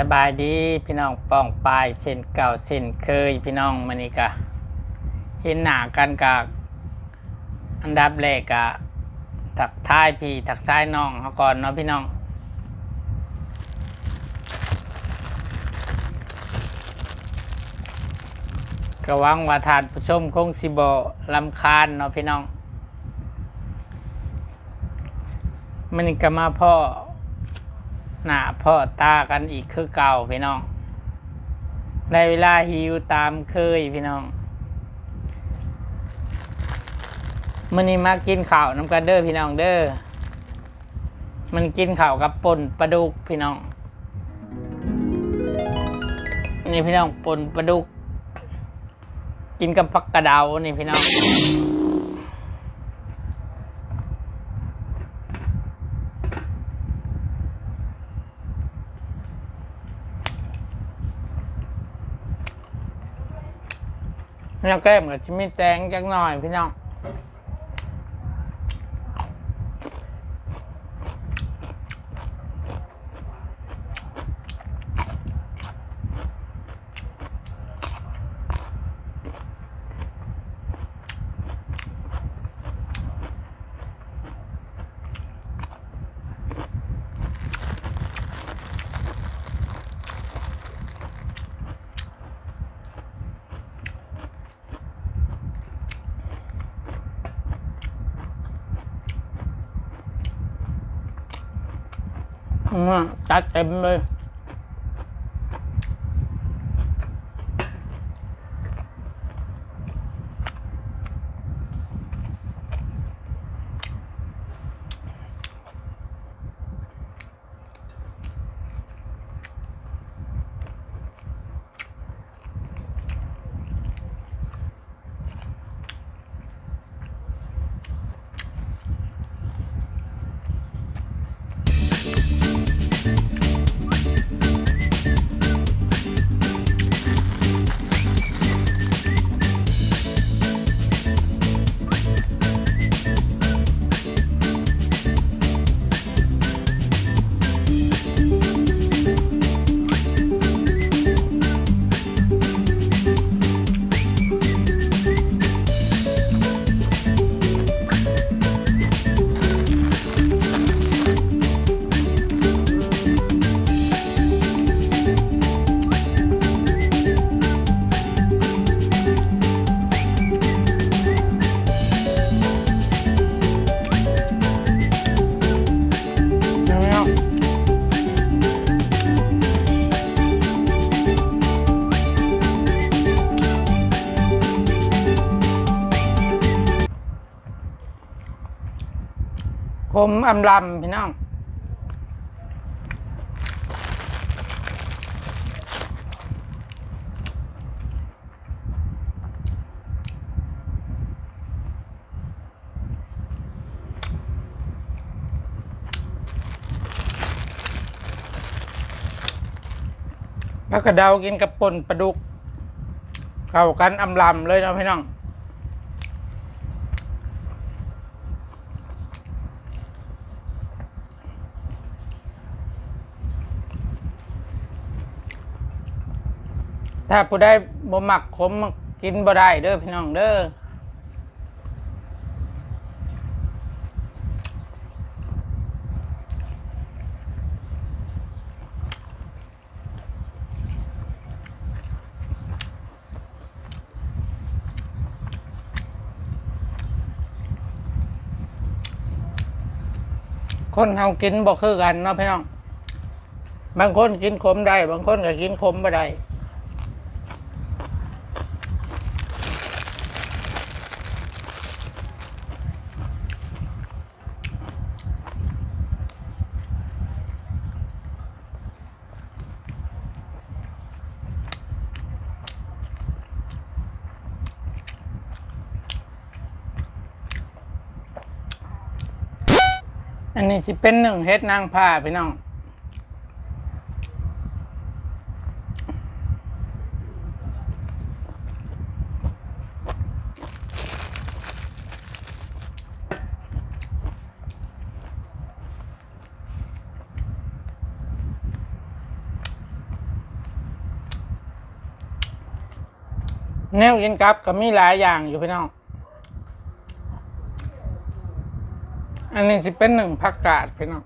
สบายดีพี่น้องป้องปลายเช่นเก่าเช่นเคยพี่น้องมันนี่กะเห็นหนากันกับอันดับแรกกะถักท้ายพี่ถักท้ายน้องเขาก่อนเนาะพี่น้องก็หวังว่าทานผู้ชมคงสิบลำคาญเนาะพี่น้องมันก็มาพ่อ หน้าพ่อตากันอีกคือเก่าพี่น้องได้เวลาหิวตามเคยพี่น้องมันนี่มากินข้าวน้ำกันเด้อพี่น้องเด้อมันกินข้าวกับป่นปลาดุกพี่น้องนี่พี่น้องป่นปลาดุก กินกับผักกระเดานี่พี่น้อง แล้วแก้มกับชิมิแตงจักหน่อยพี่น้อง ตัดเต็มเลย คมอำลำพี่น้องแล้วก็เดากินกับป่นปลาดุก เข้ากันอำลำเลยนะพี่น้อง ถ้าผู้ได้บ่มักขมกินบ่ได้เด้อพี่น้องเด้อคนเฮากินบ่คือกันเนาะพี่น้อง บางคนกินขมได้ บางคนก็กินขมบ่ได้ นี้สิเป็นหนึ่งเฮ็ดนางผ้าพี่น้องแนวกินกับก็มีหลายอย่างอยู่พี่น้อง อันนี้สิเป็นหนึ่งผักกาดพี่น้อง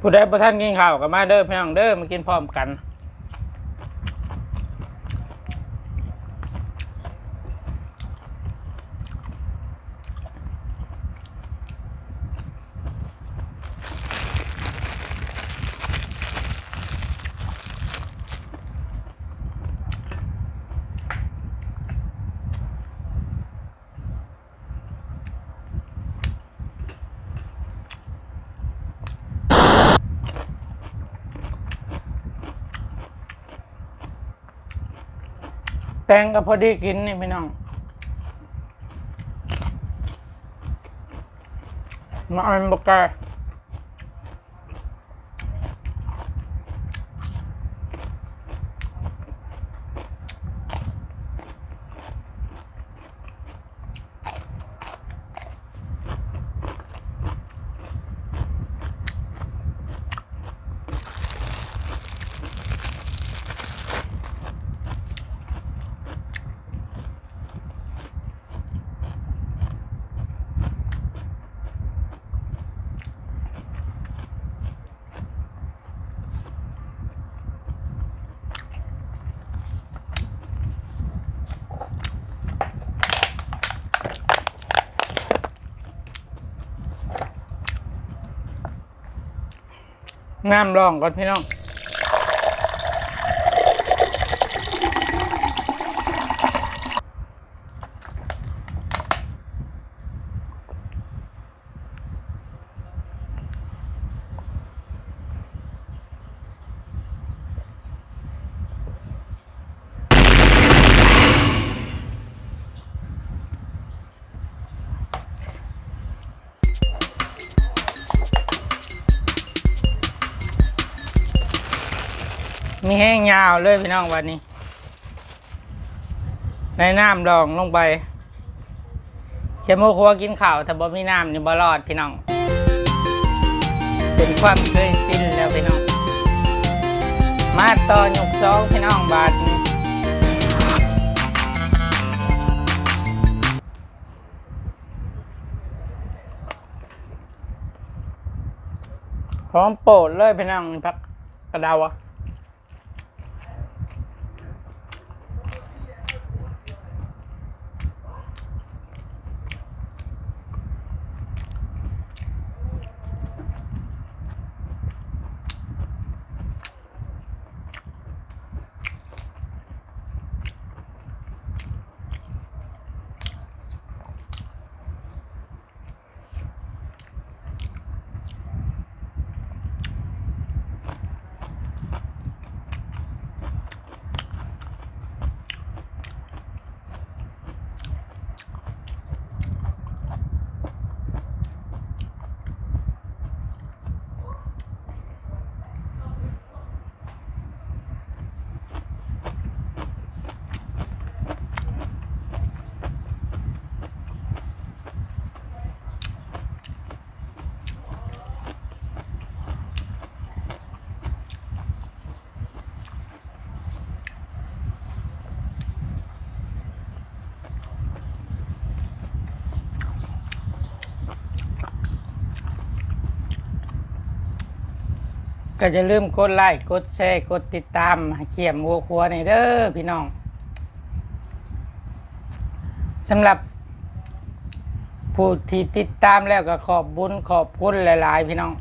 ผู้ใดประท่านกินข้าวกับมาเด้อพี่น้องเด้อมากินพร้อมกัน ตงก็พอดีกินนี่พี่น้องมาเอาบกกาน้ำรองก่อนพี่น้อง มีแห้งยาวเลยพี่น้องวันนี้ ในน้ำดองลงไปเขียมูครัวกินข้าวแต่บ่มีน้ำนี่บ่รอดพี่น้อง เป็นความเคยชินแล้วพี่น้อง มาต่อหยุกซองพี่น้องบาทนี้พร้อมโปรดเลยพี่น้องนี่พักกระเดาอะ ก็จะลืมกดไลค์กดแชร์กดติดตามเขียมวัวครัวในเด้อพี่น้องสำหรับผู้ที่ติดตามแล้วก็ขอบบุญขอบคุณหลาย ๆ พี่น้อง